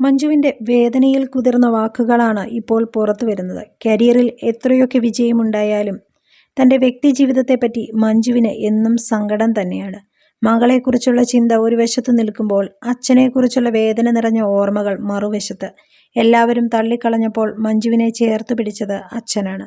മഞ്ജുവിന്റെ വേദനയിൽ കുതിർന്ന വാക്കുകളാണ് ഇപ്പോൾ പുറത്തു വരുന്നത്. കരിയറിൽ എത്രയൊക്കെ വിജയമുണ്ടായാലും തന്റെ വ്യക്തി വ്യക്തിജീവിതത്തെപ്പറ്റി മഞ്ജുവിന് എന്നും സങ്കടം തന്നെയാണ്. മകളെക്കുറിച്ചുള്ള ചിന്ത ഒരു വശത്ത് നിൽക്കുമ്പോൾ അച്ഛനെക്കുറിച്ചുള്ള വേദന നിറഞ്ഞ ഓർമ്മകൾ മറുവശത്ത്. എല്ലാവരും തള്ളിക്കളഞ്ഞപ്പോൾ മഞ്ജുവിനെ ചേർത്ത് പിടിച്ചത് അച്ഛനാണ്.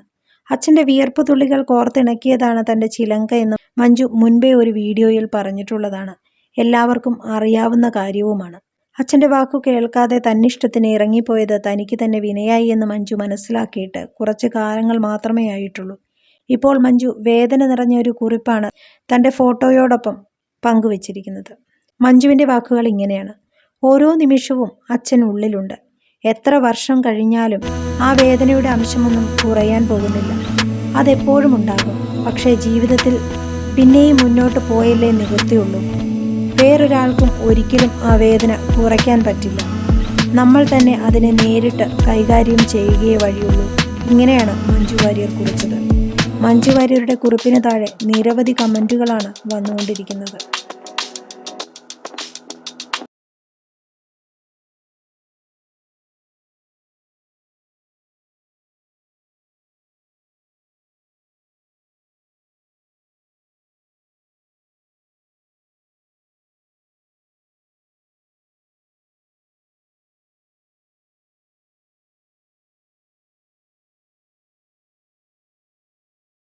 അച്ഛന്റെ വിയർപ്പ് തുള്ളികൾ കോർത്തിണക്കിയതാണ് തന്റെ ചിലങ്ക എന്ന് മഞ്ജു മുൻപേ ഒരു വീഡിയോയിൽ പറഞ്ഞിട്ടുള്ളതാണ്. എല്ലാവർക്കും അറിയാവുന്ന കാര്യവുമാണ്. അച്ഛന്റെ വാക്കു കേൾക്കാതെ തന്നിഷ്ടത്തിന് ഇറങ്ങിപ്പോയത് തനിക്ക് തന്നെ വിനയായി എന്ന് മഞ്ജു മനസ്സിലാക്കിയിട്ട് കുറച്ച് കാലങ്ങൾ മാത്രമേ ആയിട്ടുള്ളൂ. ഇപ്പോൾ മഞ്ജു വേദന നിറഞ്ഞ ഒരു കുറിപ്പാണ് തന്റെ ഫോട്ടോയോടൊപ്പം പങ്കുവച്ചിരിക്കുന്നത്. മഞ്ജുവിന്റെ വാക്കുകൾ ഇങ്ങനെയാണ്. ഓരോ നിമിഷവും അച്ഛൻ ഉള്ളിലുണ്ട്. എത്ര വർഷം കഴിഞ്ഞാലും ആ വേദനയുടെ അംശമൊന്നും കുറയാൻ പോകുന്നില്ല. അതെപ്പോഴും ഉണ്ടാകും. പക്ഷേ ജീവിതത്തിൽ പിന്നെയും മുന്നോട്ട് പോയല്ലേ നിവൃത്തിയുള്ളൂ. വേറൊരാൾക്കും ഒരിക്കലും ആ വേദന കുറയ്ക്കാൻ പറ്റില്ല. നമ്മൾ തന്നെ അതിനെ നേരിട്ട് കൈകാര്യം ചെയ്യുകയേ വഴിയുള്ളൂ. ഇങ്ങനെയാണ് മഞ്ജു വാര്യർ കുറിച്ചത്. മഞ്ജു വാര്യരുടെ കുറിപ്പിന് താഴെ നിരവധി കമന്റുകളാണ് വന്നുകൊണ്ടിരിക്കുന്നത്.